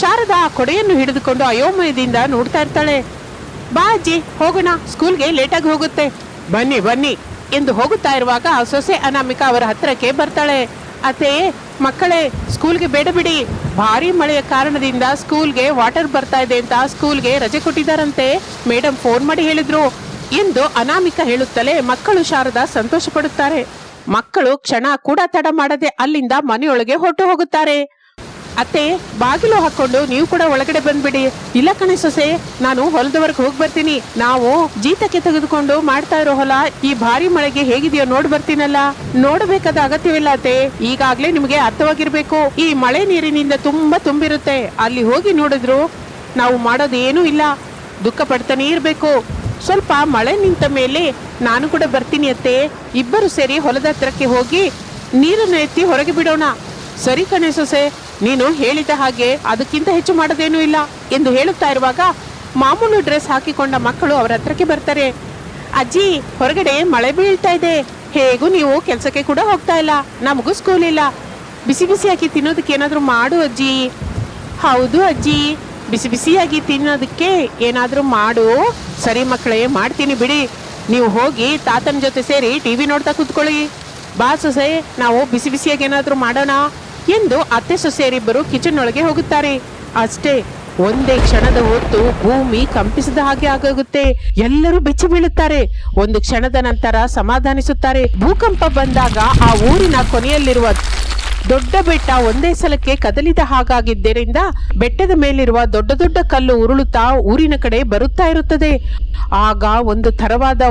ಶಾರದಾ ಆ ಕೊಡೆಯನ್ನು ಹಿಡಿದುಕೊಂಡು ಅಯೋಮಯದಿಂದ ನೋಡ್ತಾ ಇರ್ತಾಳೆ. ಬಾ ಅಜ್ಜಿ, ಹೋಗೋಣ. ಸ್ಕೂಲ್ಗೆ ಲೇಟಾಗಿ ಹೋಗುತ್ತೆ. ಬನ್ನಿ ಬನ್ನಿ ಎಂದು ಹೋಗುತ್ತಾ ಇರುವಾಗ ಸೊಸೆ ಅನಾಮಿಕಾ ಅವರ ಹತ್ತಿರಕ್ಕೆ ಬರ್ತಾಳೆ. ಅತ್ತೆ, ಮಕ್ಕಳೇ, ಸ್ಕೂಲ್ಗೆ ಬೇಡ ಬಿಡಿ. ಭಾರಿ ಮಳೆಯ ಕಾರಣದಿಂದ ಸ್ಕೂಲ್ಗೆ ವಾಟರ್ ಬರ್ತಾ ಇದೆ ಅಂತ ಸ್ಕೂಲ್ಗೆ ರಜೆ ಕೊಟ್ಟಿದ್ದಾರಂತೆ. ಮೇಡಮ್ ಫೋನ್ ಮಾಡಿ ಹೇಳಿದ್ರು. ಎಂದು ಅನಾಮಿಕ ಹೇಳುತ್ತಲೇ ಮಕ್ಕಳು ಶಾರದಾ ಸಂತೋಷ ಪಡುತ್ತಾರೆ ಮಕ್ಕಳು ಕ್ಷಣ ಕೂಡ ತಡ ಮಾಡದೆ ಅಲ್ಲಿಂದ ಮನೆಯೊಳಗೆ ಹೊರಟು ಹೋಗುತ್ತಾರೆ. ಅತ್ತೆ, ಬಾಗಿಲು ಹಾಕೊಂಡು ನೀವು ಕೂಡ ಒಳಗಡೆ ಬಂದ್ಬಿಡಿ. ಇಲ್ಲ ಕಣೆ ಸೊಸೆ, ನಾನು ಹೊಲದವರೆಗೆ ಹೋಗಿ ಬರ್ತೀನಿ. ನಾವು ಜೀತಕ್ಕೆ ತೆಗೆದುಕೊಂಡು ಮಾಡ್ತಾ ಇರೋ ಹೊಲ ಈ ಭಾರಿ ಮಳೆಗೆ ಹೇಗಿದೆಯೋ ನೋಡ್ ಬರ್ತೀನಲ್ಲ. ನೋಡಬೇಕಾದ ಅಗತ್ಯವಿಲ್ಲ ಅತ್ತೆ. ಈಗಾಗ್ಲೇ ನಿಮಗೆ ಅರ್ಥವಾಗಿರ್ಬೇಕು. ಈ ಮಳೆ ನೀರಿನಿಂದ ತುಂಬಾ ತುಂಬಿರುತ್ತೆ. ಅಲ್ಲಿ ಹೋಗಿ ನೋಡಿದ್ರು ನಾವು ಮಾಡೋದೇನೂ ಇಲ್ಲ. ದುಃಖ ಪಡ್ತಾನೆ ಇರಬೇಕು. ಸ್ವಲ್ಪ ಮಳೆ ನಿಂತ ಮೇಲೆ ನಾನು ಕೂಡ ಬರ್ತೀನಿ ಅತ್ತೆ. ಇಬ್ಬರು ಸೇರಿ ಹೊಲದ ಹತ್ರಕ್ಕೆ ಹೋಗಿ ನೀರನ್ನು ಎತ್ತಿ ಹೊರಗೆ ಬಿಡೋಣ. ಸರಿ ಕಣೆ ಸೊಸೆ ನೀನು ಹೇಳಿದ ಹಾಗೆ ಅದಕ್ಕಿಂತ ಹೆಚ್ಚು ಮಾಡೋದೇನೂ ಇಲ್ಲ ಎಂದು ಹೇಳುತ್ತಾ ಇರುವಾಗ ಮಾಮೂಲು ಡ್ರೆಸ್ ಹಾಕಿಕೊಂಡ ಮಕ್ಕಳು ಅವರ ಹತ್ರಕ್ಕೆ ಬರ್ತಾರೆ. ಅಜ್ಜಿ, ಹೊರಗಡೆ ಮಳೆ ಬೀಳ್ತಾ ಇದೆ. ಹೇಗೂ ನೀವು ಕೆಲಸಕ್ಕೆ ಕೂಡ ಹೋಗ್ತಾ ಇಲ್ಲ. ನಮಗೂ ಸ್ಕೂಲ್ ಇಲ್ಲ. ಬಿಸಿ ಬಿಸಿಯಾಗಿ ತಿನ್ನೋದಕ್ಕೆ ಏನಾದರೂ ಮಾಡು ಅಜ್ಜಿ. ಹೌದು ಅಜ್ಜಿ. ಬಿಸಿ ಬಿಸಿಯಾಗಿ ತಿನ್ನೋದಕ್ಕೆ ಏನಾದರೂ ಮಾಡು. ಸರಿ ಮಕ್ಕಳೇ, ಮಾಡ್ತೀನಿ ಬಿಡಿ. ನೀವು ಹೋಗಿ ತಾತನ ಜೊತೆ ಸೇರಿ ಟಿವಿ ನೋಡ್ತಾ ಕೂತ್ಕೊಳ್ಳಿ. ಬಾ ಸೊಸೆ, ನಾವು ಬಿಸಿ ಬಿಸಿಯಾಗಿ ಏನಾದರೂ ಮಾಡೋಣ. ಎಂದು ಅತ್ತೆ ಸೊಸೆಯರಿಬ್ಬರು ಕಿಚನ್ ಒಳಗೆ ಹೋಗುತ್ತಾರೆ. ಅಷ್ಟೇ, ಒಂದೇ ಕ್ಷಣದ ಹೊತ್ತು ಭೂಮಿ ಕಂಪಿಸಿದ ಹಾಗೆ ಆಗೋಗುತ್ತೆ. ಎಲ್ಲರೂ ಬೆಚ್ಚಿ ಬೀಳುತ್ತಾರೆ. ಒಂದು ಕ್ಷಣದ ನಂತರ ಸಮಾಧಾನಿಸುತ್ತಾರೆ. ಭೂಕಂಪ ಬಂದಾಗ ಆ ಊರಿನ ಕೊನೆಯಲ್ಲಿರುವ ದೊಡ್ಡ ಬೆಟ್ಟ ಒಂದೇ ಸಲಕ್ಕೆ ಕದಲಿದ ಹಾಗಾಗಿದ್ದರಿಂದ ಬೆಟ್ಟದ ಮೇಲಿರುವ ದೊಡ್ಡ ದೊಡ್ಡ ಕಲ್ಲು ಉರುಳುತ್ತಾ ಊರಿನ ಕಡೆ ಬರುತ್ತಾ ಇರುತ್ತದೆ. ಆಗ ಒಂದು ತರವಾದ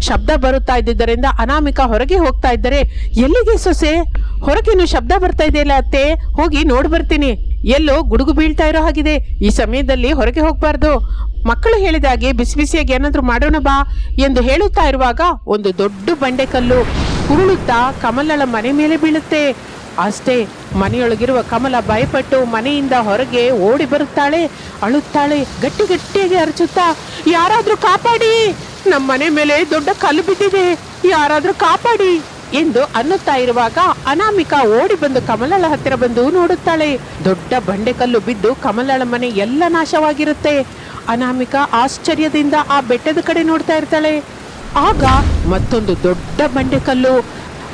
ಶಬ್ದ ಬರುತ್ತಾ ಇದ್ದಿದ್ದರಿಂದ ಅನಾಮಿಕ ಹೊರಗೆ ಹೋಗ್ತಾ ಇದ್ದರೆ, ಎಲ್ಲಿಗೆ ಸೊಸೆ? ಹೊರಗೇನು ಶಬ್ದ ಬರ್ತಾ ಇದೆಯಲ್ಲ ಅತ್ತೆ? ಹೋಗಿ ನೋಡಿ ಬರ್ತೀನಿ. ಎಲ್ಲೋ ಗುಡುಗು ಬೀಳ್ತಾ ಇರೋ ಹಾಗಿದೆ. ಈ ಸಮಯದಲ್ಲಿ ಹೊರಗೆ ಹೋಗ್ಬಾರ್ದು. ಮಕ್ಕಳು ಹೇಳಿದಾಗೆ ಬಿಸಿ ಬಿಸಿಯಾಗಿ ಏನಾದ್ರೂ ಮಾಡೋಣ ಬಾ ಎಂದು ಹೇಳುತ್ತಾ ಇರುವಾಗ ಒಂದು ದೊಡ್ಡ ಬಂಡೆಕಲ್ಲು ಉರುಳುತ್ತಾ ಕಮಲಳ ಮನೆ ಮೇಲೆ ಬೀಳುತ್ತೆ. ಅಷ್ಟೇ, ಮನೆಯೊಳಗಿರುವ ಕಮಲ ಭಯಪಟ್ಟು ಮನೆಯಿಂದ ಹೊರಗೆ ಓಡಿ ಬರುತ್ತಾಳೆ, ಅಳುತ್ತಾಳೆ, ಗಟ್ಟಿ ಗಟ್ಟಿಯಾಗಿ ಅರಚುತ್ತಾ, ಯಾರಾದ್ರೂ ಕಾಪಾಡಿ ನಮ್ಮ ಮನೆ ಮೇಲೆ ದೊಡ್ಡ ಕಲ್ಲು ಬಿದ್ದಿದೆ. ಯಾರಾದ್ರೂ ಕಾಪಾಡಿ ಎಂದು ಅನ್ನುತ್ತಾ ಇರುವಾಗ ಅನಾಮಿಕಾ ಓಡಿ ಬಂದು ಕಮಲಳ ಹತ್ತಿರ ಬಂದು ನೋಡುತ್ತಾಳೆ. ದೊಡ್ಡ ಬಂಡೆಕಲ್ಲು ಬಿದ್ದು ಕಮಲಳ ಮನೆ ಎಲ್ಲ ನಾಶವಾಗಿರುತ್ತೆ. ಅನಾಮಿಕಾ ಆಶ್ಚರ್ಯದಿಂದ ಆ ಬೆಟ್ಟದ ಕಡೆ ನೋಡ್ತಾ ಇರ್ತಾಳೆ. ಆಗ ಮತ್ತೊಂದು ದೊಡ್ಡ ಬಂಡೆಕಲ್ಲು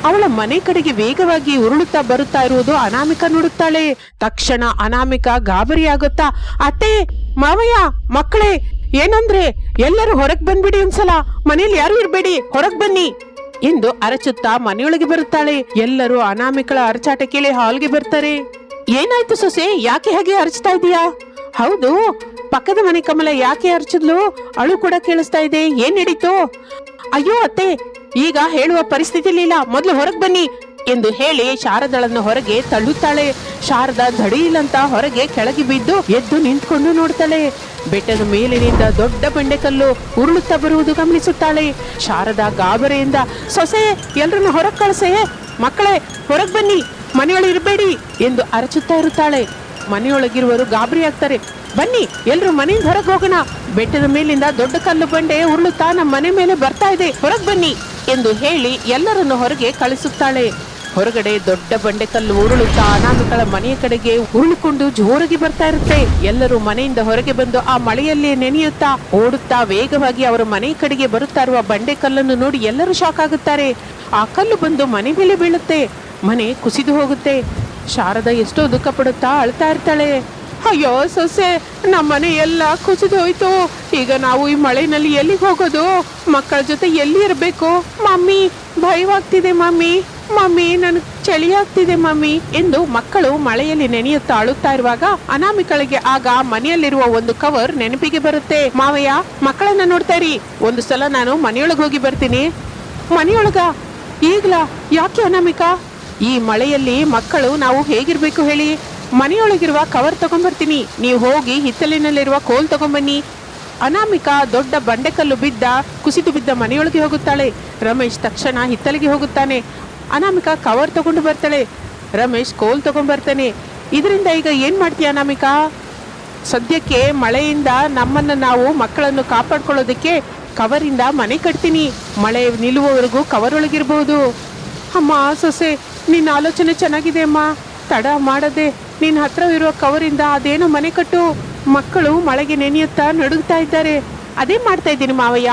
ಅವಳ ಮನೆ ಕಡೆಗೆ ವೇಗವಾಗಿ ಉರುಳುತ್ತಾ ಬರುತ್ತಾ ಇರುವುದು ಅನಾಮಿಕ ನೋಡುತ್ತಾಳೆ. ತಕ್ಷಣ ಅನಾಮಿಕ ಗಾಬರಿಯಾಗುತ್ತಾ, ಅತ್ತೆ, ಮಾವಯ್ಯ, ಮಕ್ಕಳೇ ಏನಂದ್ರೆ ಎಲ್ಲರೂ ಹೊರಗ್ ಬಂದ್ಬಿಡಿ ಒಂದ್ಸಲ. ಮನೇಲಿ ಯಾರು ಇರ್ಬೇಡಿ, ಹೊರಗ್ ಬನ್ನಿ. ಎಂದು ಅರಚುತ್ತಾ ಮನೆಯೊಳಗೆ ಬರುತ್ತಾಳೆ. ಎಲ್ಲರೂ ಅನಾಮಿಕಳ ಅರಚಾಟ ಕೇಳಿ ಹಾಲ್ಗೆ ಬರ್ತಾರೆ. ಏನಾಯ್ತು ಸೊಸೆ, ಯಾಕೆ ಹಾಗೆ ಅರಚ್ತಾ ಇದೀಯಾ? ಹೌದು, ಪಕ್ಕದ ಮನೆ ಕಮಲ ಯಾಕೆ ಅರ್ಚಿದ್ಲು? ಅಳು ಕೂಡ ಕೇಳಿಸ್ತಾ ಇದೆ. ಏನ್ ನಡೀತು? ಅಯ್ಯೋ ಅತ್ತೆ, ಈಗ ಹೇಳುವ ಪರಿಸ್ಥಿತಿ ಇಲ್ಲ ಮೊದಲು ಹೊರಗೆ ಬನ್ನಿ. ಎಂದು ಹೇಳಿ ಶಾರದಳನ್ನು ಹೊರಗೆ ತಳ್ಳುತ್ತಾಳೆ. ಶಾರದ ಧಡಿಯಿಲ್ಲಂತ ಹೊರಗೆ ಕೆಳಗೆ ಬಿದ್ದು ಎದ್ದು ನಿಂತ್ಕೊಂಡು ನೋಡ್ತಾಳೆ. ಬೆಟ್ಟದ ಮೇಲಿನಿಂದ ದೊಡ್ಡ ಬಂಡೆಕಲ್ಲು ಉರುಳುತ್ತಾ ಬರುವುದು ಗಮನಿಸುತ್ತಾಳೆ. ಶಾರದ ಗಾಬರಿಯಿಂದ, ಸೊಸೆ, ಎಲ್ರನ್ನ ಹೊರಗೆ ಕಳಿಸೆ. ಮಕ್ಕಳೇ, ಹೊರಗೆ ಬನ್ನಿ, ಮನೆಯೊಳಗೆ ಇರಬೇಡಿ ಎಂದು ಅರಚುತ್ತಾ ಇರುತ್ತಾಳೆ. ಮನೆಯೊಳಗಿರುವರು ಗಾಬರಿ ಆಗ್ತಾರೆ ಬನ್ನಿ, ಎಲ್ರು ಮನೆಯಿಂದ ಹೊರಗೆ ಹೋಗೋಣ. ಬೆಟ್ಟದ ಮೇಲಿಂದ ದೊಡ್ಡ ಕಲ್ಲು ಬಂಡೆ ಉರುಳುತ್ತಾ ನಮ್ಮ ಮನೆ ಮೇಲೆ ಬರ್ತಾ ಇದೆ. ಹೊರಗೆ ಬನ್ನಿ ಎಂದು ಹೇಳಿ ಎಲ್ಲರನ್ನು ಹೊರಗೆ ಕಳಿಸುತ್ತಾಳೆ. ಹೊರಗಡೆ ದೊಡ್ಡ ಬಂಡೆಕಲ್ಲು ಉರುಳುತ್ತಾ ಅನಾಮಿಕಳ ಮನೆಯ ಕಡೆಗೆ ಉರುಳಿಕೊಂಡು ಜೋರಾಗಿ ಬರ್ತಾ ಇರುತ್ತೆ. ಎಲ್ಲರೂ ಮನೆಯಿಂದ ಹೊರಗೆ ಬಂದು ಆ ಮಳೆಯಲ್ಲಿ ನೆನೆಯುತ್ತಾ ಓಡುತ್ತಾ ವೇಗವಾಗಿ ಅವರ ಮನೆ ಕಡೆಗೆ ಬರುತ್ತಾ ಇರುವ ಬಂಡೆಕಲ್ಲನ್ನು ನೋಡಿ ಎಲ್ಲರೂ ಶಾಕ್ ಆಗುತ್ತಾರೆ. ಆ ಕಲ್ಲು ಬಂದು ಮನೆ ಮೇಲೆ ಬೀಳುತ್ತೆ. ಮನೆ ಕುಸಿದು ಹೋಗುತ್ತೆ. ಶಾರದ ಎಷ್ಟೋ ದುಃಖ ಪಡುತ್ತಾ ಅಳ್ತಾ ಇರ್ತಾಳೆ. ಅಯ್ಯೋ ಸೊಸೆ, ನಮ್ಮ ಮನೆ ಎಲ್ಲ ಕುಸಿದು ಹೋಯ್ತು. ಈಗ ನಾವು ಈ ಮಳೆನಲ್ಲಿ ಎಲ್ಲಿಗೆ ಹೋಗೋದು? ಮಕ್ಕಳ ಜೊತೆ ಎಲ್ಲಿ ಇರಬೇಕು? Mummy, ಭಯವಾಗ್ತಿದೆ mummy. ಮಮ್ಮಿ ನನಗೆ ಚಳಿ ಆಗ್ತಿದೆ ಮಮ್ಮಿ ಎಂದು ಮಕ್ಕಳು ಮಳೆಯಲ್ಲಿ ನೆನೆಯುತ್ತಾ ಅಳುತ್ತಾ ಇರುವಾಗ ಅನಾಮಿಕಳಿಗೆ ಆಗ ಮನೆಯಲ್ಲಿರುವ ಒಂದು ಕವರ್ ನೆನಪಿಗೆ ಬರುತ್ತೆ. ಮಾವಯ್ಯ, ಮಕ್ಕಳನ್ನ ನೋಡ್ತಾ ಇರಿ. ಒಂದು ಸಲ ನಾನು ಮನೆಯೊಳಗೆ ಹೋಗಿ ಬರ್ತೀನಿ. ಮನೆಯೊಳಗ? ಈಗ್ಲ? ಯಾಕೆ ಅನಾಮಿಕಾ? ಈ ಮಳೆಯಲ್ಲಿ ಮಕ್ಕಳು ನಾವು ಹೇಗಿರ್ಬೇಕು ಹೇಳಿ? ಮನೆಯೊಳಗಿರುವ ಕವರ್ ತಗೊಂಡ್ಬರ್ತೀನಿ ನೀವು ಹೋಗಿ ಹಿತ್ತಲಿನಲ್ಲಿರುವ ಕೋಲ್ ತಗೊಂಬನ್ನಿ. ಅನಾಮಿಕಾ ದೊಡ್ಡ ಬಂಡೆಕಲ್ಲು ಬಿದ್ದ, ಕುಸಿದು ಬಿದ್ದ ಮನೆಯೊಳಗೆ ಹೋಗುತ್ತಾಳೆ. ರಮೇಶ್ ತಕ್ಷಣ ಹಿತ್ತಲಿಗೆ ಹೋಗುತ್ತಾನೆ. ಅನಾಮಿಕಾ ಕವರ್ ತಗೊಂಡು ಬರ್ತಾಳೆ. ರಮೇಶ್ ಕೋಲ್ ತಗೊಂಡ್ಬರ್ತಾನೆ ಇದರಿಂದ ಈಗ ಏನು ಮಾಡ್ತೀಯ ಅನಾಮಿಕಾ? ಸದ್ಯಕ್ಕೆ ಮಳೆಯಿಂದ ನಮ್ಮನ್ನು ನಾವು ಮಕ್ಕಳನ್ನು ಕಾಪಾಡ್ಕೊಳ್ಳೋದಕ್ಕೆ ಕವರಿಂದ ಮನೆ ಕಟ್ತೀನಿ. ಮಳೆ ನಿಲ್ಲುವವರೆಗೂ ಕವರ್ ಒಳಗಿರ್ಬೋದು. ಅಮ್ಮ, ಸೊಸೆ, ನಿನ್ನ ಆಲೋಚನೆ ಚೆನ್ನಾಗಿದೆ ಅಮ್ಮ. ತಡ ಮಾಡದೆ ನಿನ್ನ ಹತ್ರ ಇರುವ ಕವರಿಂದ ಅದೇನೋ ಮನೆ ಕಟ್ಟು. ಮಕ್ಕಳು ಮಳೆಗೆ ನೆನೆಯುತ್ತಾ ನಡುಗ್ತಾ ಇದ್ದಾರೆ. ಅದೇ ಮಾಡ್ತಾ ಇದ್ದೀನಿ ಮಾವಯ್ಯ.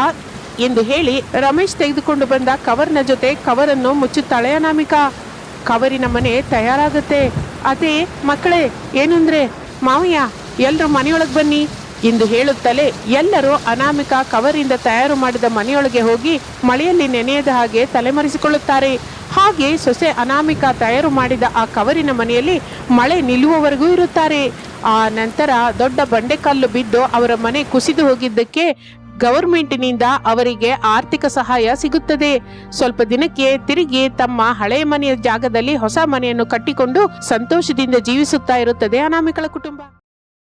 ಎಂದು ಹೇಳಿ ರಮೇಶ್ ತೆಗೆದುಕೊಂಡು ಬಂದ ಕವರ್ನ ಜೊತೆ ಕವರನ್ನು ಮುಚ್ಚುತ್ತಾಳೆ ಅನಾಮಿಕಾ. ಕವರಿನ ಮನೆ ತಯಾರಾಗುತ್ತೆ. ಅದೇ, ಮಕ್ಕಳೇ, ಏನಂದ್ರೆ, ಮಾವಯ್ಯ ಎಲ್ಲರೂ ಮನೆಯೊಳಗೆ ಬನ್ನಿ ಎಂದು ಹೇಳುತ್ತಲೇ ಎಲ್ಲರೂ ಅನಾಮಿಕ ಕವರಿಂದ ತಯಾರು ಮಾಡಿದ ಮನೆಯೊಳಗೆ ಹೋಗಿ ಮಳೆಯಲ್ಲಿ ನೆನೆಯದ ಹಾಗೆ ತಲೆಮರೆಸಿಕೊಳ್ಳುತ್ತಾರೆ. ಹಾಗೆ ಸೊಸೆ ಅನಾಮಿಕ ತಯಾರು ಮಾಡಿದ ಆ ಕವರಿನ ಮನೆಯಲ್ಲಿ ಮಳೆ ನಿಲ್ಲುವವರೆಗೂ ಇರುತ್ತಾರೆ. ಆ ನಂತರ ದೊಡ್ಡ ಬಂಡೆಕಲ್ಲು ಬಿದ್ದು ಅವರ ಮನೆ ಕುಸಿದು ಹೋಗಿದ್ದಕ್ಕೆ ಗವರ್ಮೆಂಟಿನಿಂದ ಅವರಿಗೆ ಆರ್ಥಿಕ ಸಹಾಯ ಸಿಗುತ್ತದೆ. ಸ್ವಲ್ಪ ದಿನಕ್ಕೆ ತಿರುಗಿ ತಮ್ಮ ಹಳೆಯ ಮನೆಯ ಜಾಗದಲ್ಲಿ ಹೊಸ ಮನೆಯನ್ನು ಕಟ್ಟಿಕೊಂಡು ಸಂತೋಷದಿಂದ ಜೀವಿಸುತ್ತಾ ಇರುತ್ತದೆ ಅನಾಮಿಕಳ ಕುಟುಂಬ.